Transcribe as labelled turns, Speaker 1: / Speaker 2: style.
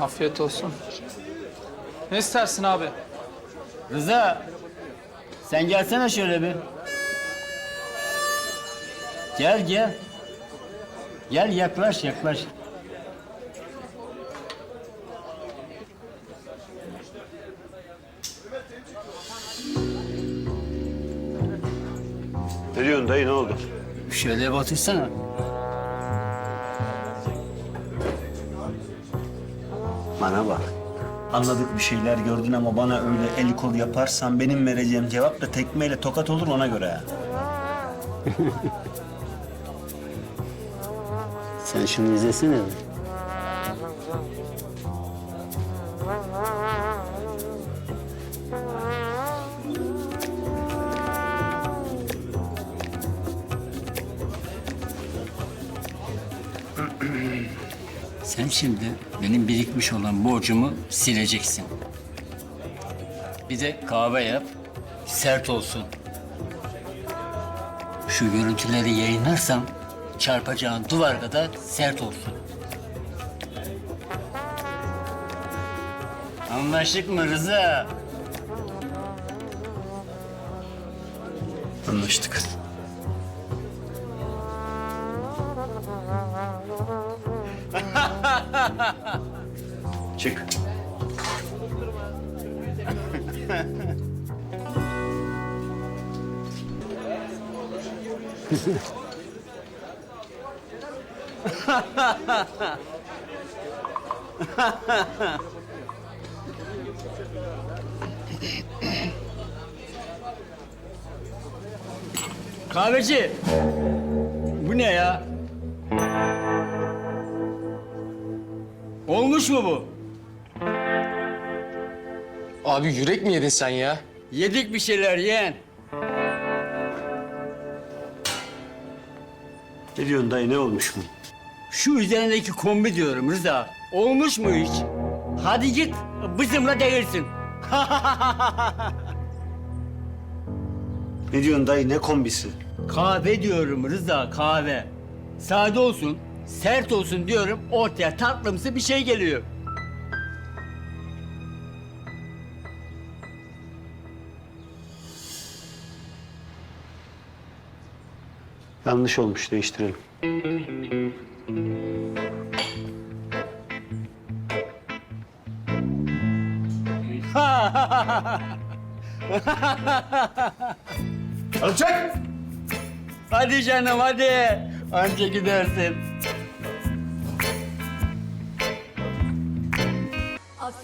Speaker 1: Afiyet olsun. Ne istersin abi?
Speaker 2: Rıza, sen gelsene şöyle bir. Gel gel. Gel yaklaş yaklaş.
Speaker 3: Ne diyorsun dayı ne oldu?
Speaker 2: Şöyle bir
Speaker 3: Bana bak. Anladık bir şeyler gördün ama bana öyle el kol yaparsan benim vereceğim cevap da tekmeyle tokat olur ona göre. ha.
Speaker 2: Sen şunu izlesene. Sen şimdi benim birikmiş olan borcumu sileceksin. Bir de kahve yap, sert olsun. Şu görüntüleri yayınlarsam çarpacağın duvar kadar sert olsun. Anlaştık mı Rıza?
Speaker 3: Anlaştık. Çık.
Speaker 2: Kahveci. Bu ne ya? Olmuş mu bu?
Speaker 4: Abi yürek mi yedin sen ya?
Speaker 2: Yedik bir şeyler yeğen.
Speaker 3: Ne diyorsun dayı ne olmuş mu?
Speaker 2: Şu üzerindeki kombi diyorum Rıza. Olmuş mu hiç? Hadi git bizimle değilsin.
Speaker 3: Ne diyorsun dayı ne kombisi?
Speaker 2: kahve diyorum Rıza kahve. Sade olsun, sert olsun diyorum ortaya tatlımsı bir şey geliyor.
Speaker 3: Yanlış olmuş değiştirelim.
Speaker 2: Alçak! Hadi canım hadi. Anca gidersin.